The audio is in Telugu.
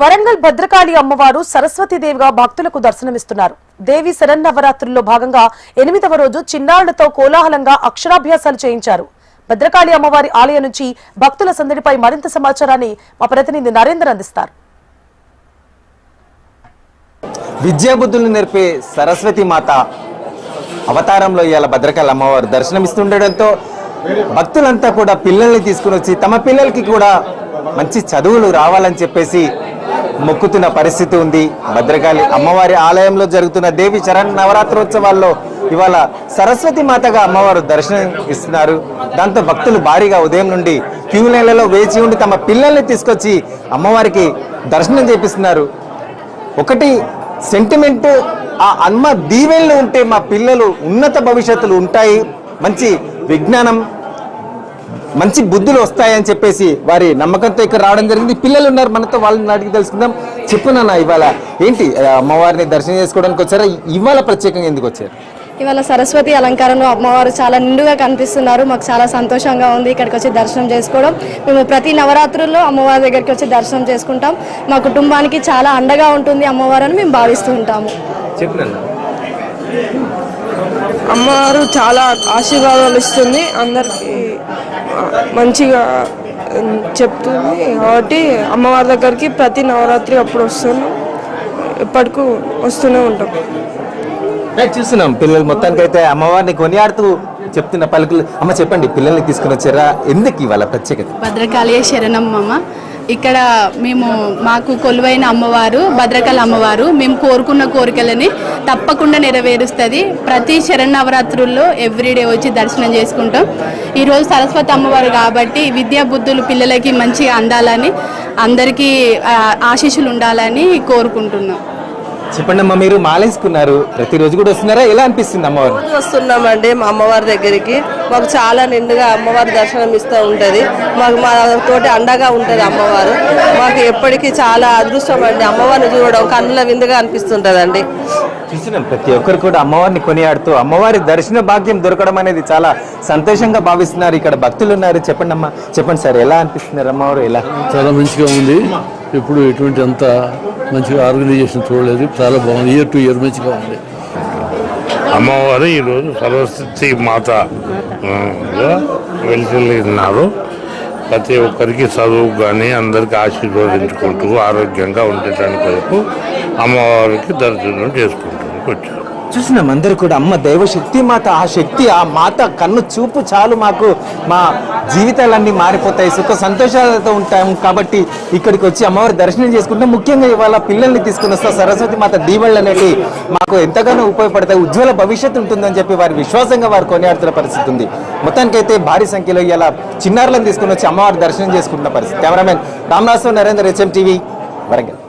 వరంగల్ భద్రకాళి అమ్మవారు సరస్వతీదేవిగా భక్తులకు దర్శనమిస్తున్నారు. దేవి శరన్నవరాత్రుల్లో భాగంగా ఎనిమిదవ రోజు చిన్నారులతో కోలాహలంగా అక్షరాభ్యాసాలు చేయించారు. భద్రకాళి అమ్మవారి ఆలయం నుంచి భక్తుల సందడిపై మరింత సమాచారాన్ని మా ప్రతినిధి నరేందర్ అందిస్తారు. విద్యాబుద్ధులు నేర్పే సరస్వతి మాత అవతారంలో ఇవాళ భద్రకాళి అమ్మవారు దర్శనమిస్తుండటంతో భక్తులంతా కూడా పిల్లల్ని తీసుకుని వచ్చి తమ పిల్లలకి కూడా మంచి చదువులు రావాలని చెప్పేసి మొక్కుతున్న పరిస్థితి ఉంది. భద్రకాళి అమ్మవారి ఆలయంలో జరుగుతున్న దేవి చరణ్ నవరాత్రోత్సవాల్లో ఇవాళ సరస్వతి మాతగా అమ్మవారు దర్శనం ఇస్తున్నారు దాంతో భక్తులు భారీగా ఉదయం నుండి క్యూ లైన్లలో వేచి ఉండి తమ పిల్లల్ని తీసుకొచ్చి అమ్మవారికి దర్శనం చేపిస్తున్నారు. ఒకటి సెంటిమెంట్ ఆ అమ్మ దీవెనలు ఉంటే మా పిల్లలు ఉన్నత భవిష్యత్తులు ఉంటాయి. మంచి విజ్ఞానం మంచి బుద్ధులు వస్తాయని చెప్పేసి వారి నమ్మకంతో ఇక్కడ రావడం జరిగింది. పిల్లలు ఉన్నారు మనతో వాళ్ళని అడిగి తెలుసుకుందాం. చెప్పు నాన్న ఇవాళ ఏంటి అమ్మవారిని దర్శనం చేసుకోవడానికి వచ్చారా? ఇవాళ ప్రత్యేకంగా ఎందుకు వచ్చారు? ఇవాళ సరస్వతి అలంకారంలో అమ్మవారు చాలా నిండుగా కనిపిస్తున్నారు. మాకు చాలా సంతోషంగా ఉంది ఇక్కడికి వచ్చి దర్శనం చేసుకోవడం. మేము ప్రతి నవరాత్రుల్లో అమ్మవారి దగ్గరికి వచ్చి దర్శనం చేసుకుంటాం. మా కుటుంబానికి చాలా అండగా ఉంటుంది అమ్మవారు అని మేము భావిస్తూ ఉంటాము. అమ్మవారు చాలా ఆశీర్వాదాలు ఇస్తుంది అందరికి. మంచిగా చెప్తుంది కాబట్టి అమ్మవారి దగ్గరికి ప్రతి నవరాత్రి అప్పుడు వస్తున్నాం. ఎప్పటికూ వస్తూనే ఉంటాం. చూస్తున్నాం పిల్లలు మొత్తానికైతే అమ్మవారిని కొనియాడుతూ చెప్తున్న పలుకులు. అమ్మ చెప్పండి పిల్లల్ని తీసుకుని వచ్చారా? ఎందుకు ఇవాళ ప్రత్యేకత? భద్రకాళియ శరణం మమ్మ ఇక్కడ మేము మాకు కొలువైన అమ్మవారు భద్రకాళి అమ్మవారు మేము కోరుకున్న కోరికలని తప్పకుండా నెరవేరుస్తుంది. ప్రతి శరణవరాత్రుల్లో ఎవ్రీడే వచ్చి దర్శనం చేసుకుంటాం. ఈరోజు సరస్వతి అమ్మవారు కాబట్టి విద్యా బుద్ధులు పిల్లలకి మంచిగా అందాలని అందరికీ ఆశీస్సులు ఉండాలని కోరుకుంటున్నాం. చెప్పండి అమ్మ మీరు మాలేసుకున్నారు. ప్రతిరోజు కూడా వస్తున్నారా? ఎలా అనిపిస్తుంది అమ్మవారు? రోజు వస్తున్నామండి మా అమ్మవారి దగ్గరికి. మాకు చాలా నిండుగా అమ్మవారి దర్శనం ఇస్తూ ఉంటుంది. మాకు మా తోటి అండగా ఉంటుంది అమ్మవారు. మాకు ఎప్పటికీ చాలా అదృష్టం అండి. అమ్మవారిని చూడడం కన్నుల విందుగా అనిపిస్తుంటుందండి. చూస్తున్నాం ప్రతి ఒక్కరు కూడా అమ్మవారిని కొనియాడుతూ అమ్మవారి దర్శన భాగ్యం దొరకడం అనేది చాలా సంతోషంగా భావిస్తున్నారు. ఇక్కడ భక్తులు ఉన్నారు. చెప్పండి అమ్మా చెప్పండి సార్ ఎలా అనిపిస్తున్నారు అమ్మవారు? ఎలా? చాలా మంచిగా ఉంది. ఇప్పుడు ఎటువంటి అంత మంచిగా ఆర్గనైజేషన్ చూడలేదు. చాలా బాగుంది. ఇయర్ టు ఇయర్ మంచిగా ఉంది. అమ్మవారు ఈరోజు సరస్వతి మాత ఆ, వెళ్తున్నారు ప్రతి ఒక్కరికి చదువు కానీ అందరికీ ఆశీర్వదించుకుంటూ ఆరోగ్యంగా ఉండటానికి వరకు అమ్మవారికి దర్శనం చేసుకుంటూ వచ్చారు. చూసిన అందరూ కూడా అమ్మ దైవశక్తి మాత ఆ శక్తి ఆ మాత కన్ను చూపు చాలు మాకు. మా జీవితాలన్నీ మారిపోతాయి సుఖ సంతోషాలతో ఉంటాం. కాబట్టి ఇక్కడికి వచ్చి అమ్మవారి దర్శనం చేసుకుంటే ముఖ్యంగా ఇవాళ పిల్లల్ని తీసుకుని వస్తా సరస్వతి మాత దీవెళ్ళు అనేవి మాకు ఎంతగానో ఉపయోగపడతాయి. ఉజ్వల భవిష్యత్తు ఉంటుందని చెప్పి వారి విశ్వాసంగా వారు కొనియాడుతున్న పరిస్థితి ఉంది. మొత్తానికైతే భారీ సంఖ్యలో ఇలా చిన్నారులను తీసుకుని వచ్చి అమ్మవారి దర్శనం చేసుకుంటున్న పరిస్థితి. Cameraman Ramanath Narender HM TV Warangal.